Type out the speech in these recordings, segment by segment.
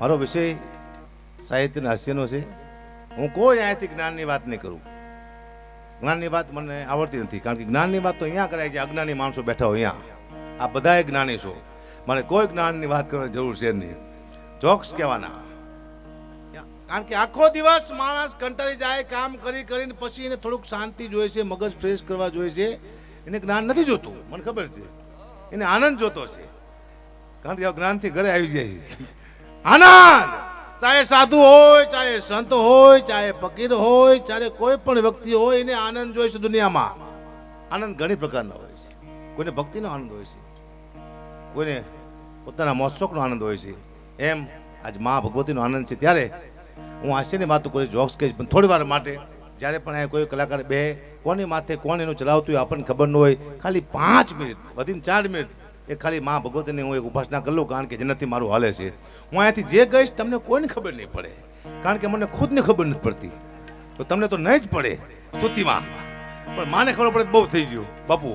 મારો વિષય સાહિત્ય હાસ્યનો છે. હું કોઈ અહીંયાથી જ્ઞાનની વાત નહીં કરું. જ્ઞાનની વાત મને આવડતી નથી, કારણ કે જ્ઞાનની વાત તો અહીંયા કરાય છે, અજ્ઞાની માણસો બેઠા હોય અહીંયા. આ બધાએ જ્ઞાની છો. મારે કોઈ જ્ઞાનની વાત કરવાની જરૂર છે નહીં. જોક્સ કહેવાના. કારણ કે આખો દિવસ માણસ કંટાળી જાય, કામ કરી કરીને પછી એને થોડુંક શાંતિ જોઈએ છે, મગજ ફ્રેશ કરવા જોઈએ છે. એને જ્ઞાન નથી જોતું, મને ખબર છે. એને આનંદ જોતો છે. કારણ કે જ્ઞાનથી ઘરે આવી જાય છે. આનંદ. ચાહે સાધુ હોય, ચાહે સંત હોય, ચાહે ફકીર હોય, ચાહે કોઈ પણ વ્યક્તિ હોય, એને આનંદ જોઈએ દુનિયામાં. આનંદ ઘણી પ્રકારના હોય છે. કોઈને ભક્તિનો આનંદ હોય છે. કોઈને પોતાના મોત્સોકનો આનંદ હોય છે. એમ આજ મા ભગવતીનો આનંદ છે. ત્યારે હું હાસ્યની વાત કરીશ જોક્સ કહીશ, પણ થોડી વાર માટે જ્યારે પણ અહીંયા કોઈ કલાકાર બે, કોની માથે કોણ એનું ચલાવતું હોય આપણને ખબર ન હોય, ખાલી પાંચ મિનિટ, વધીને ચાર મિનિટ એ ખાલી મા ભગવતીની હું એક ઉપાસના કરી લઉં કારણ કે જેનાથી મારું હાલે છે. હું અહીંયાથી જે ગઈશ તમને કોઈને ખબર નહીં પડે. કારણ કે મને ખુદને ખબર નથી પડતી. તો તમને તો નહીં જ પડે સ્તુતિમાં. પણ માને ખબર પડે બહુ થઈ ગયું. બાપુ,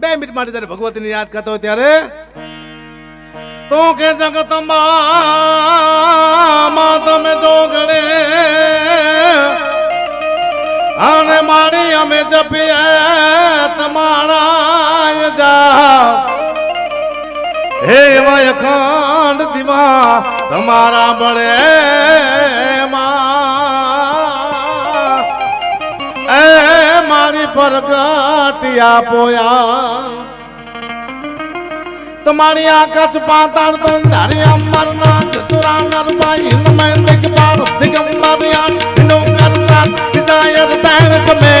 બે મિનિટ માટે જ્યારે ભગવતીને યાદ કરતો હોય ત્યારે તો કે જગતમાં તમે જોગડે અને મારી અમે જપીએ તમારા જા હે એવા અખંડ દીવા, તમારા બળે એ મારી પ્રગટિયા પોયા તમારી આકાશ પાતાળ તો ધારી અમર સુરા નરબાઈ નમે દિગ પાર દિગંબર યાન નો કર સાત, વિસાયર તૈણ સમે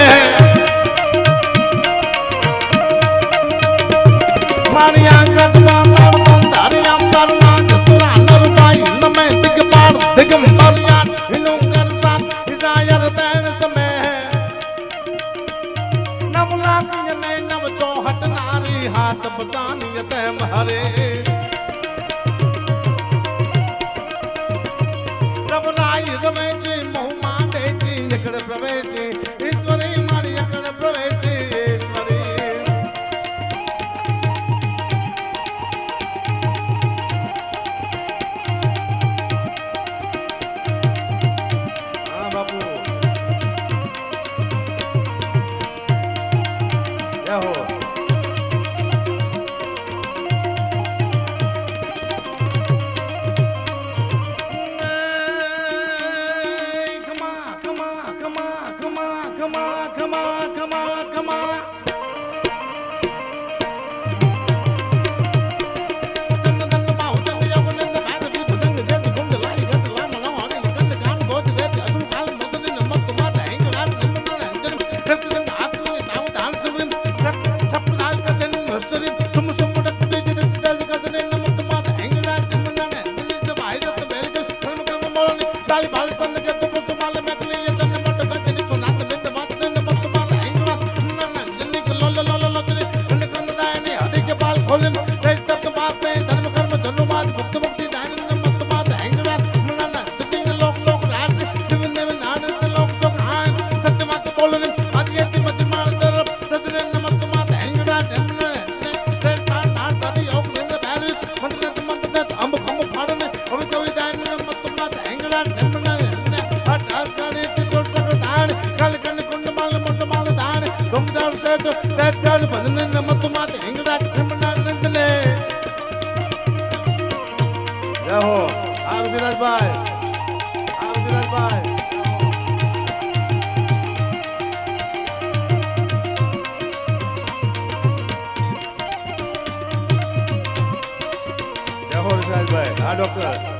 જય હો ઋષિરાજભાઈ ડોક્ટર ડોક્ટર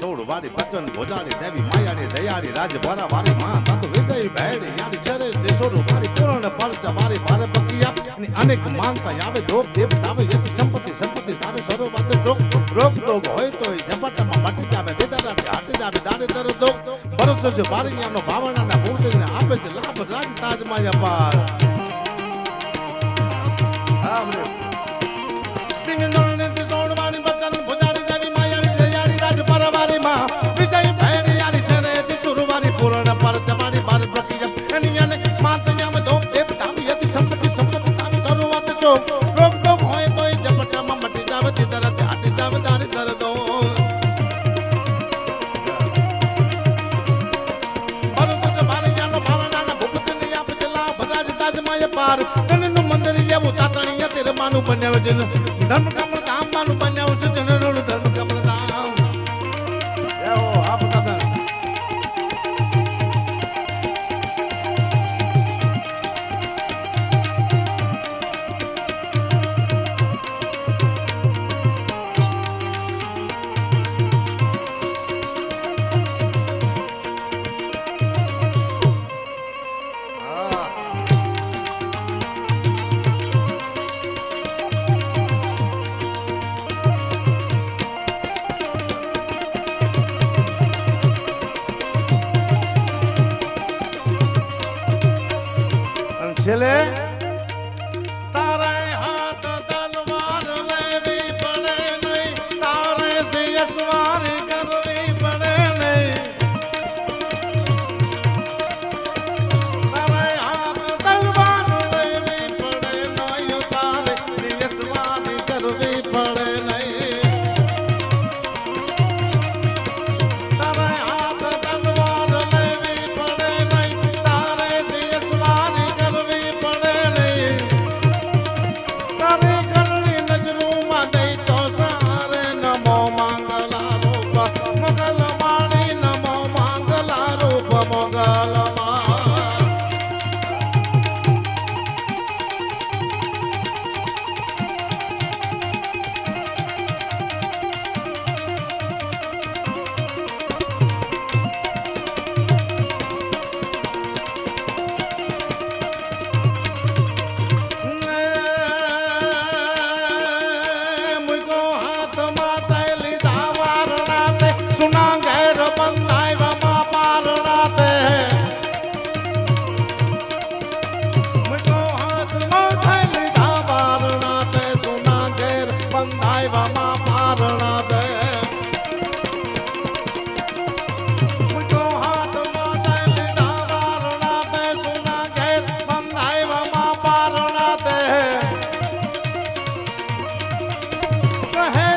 સોળ વારી વિજય ભેડી યારી ચરે દેશોરું વારી પૂર્ણ પરચા, વારી અનેક માનતા સંપત્તિ સંપત્તિ રોગ રોગ, દોગ હોય તો ઝપટમાં મટી જાવે દેદારા હાથે જાવે દારે વરસો દોગ ભરોસો છે બારીયાનો ભાવનાના મૂર્તિને આપે છે. લાભ રાજ તાજમાં અપાર તેર બન્યા છે ધર્મ કામ ધામ માનું બન્યા છે બંધાયવામાં મારણા દે. है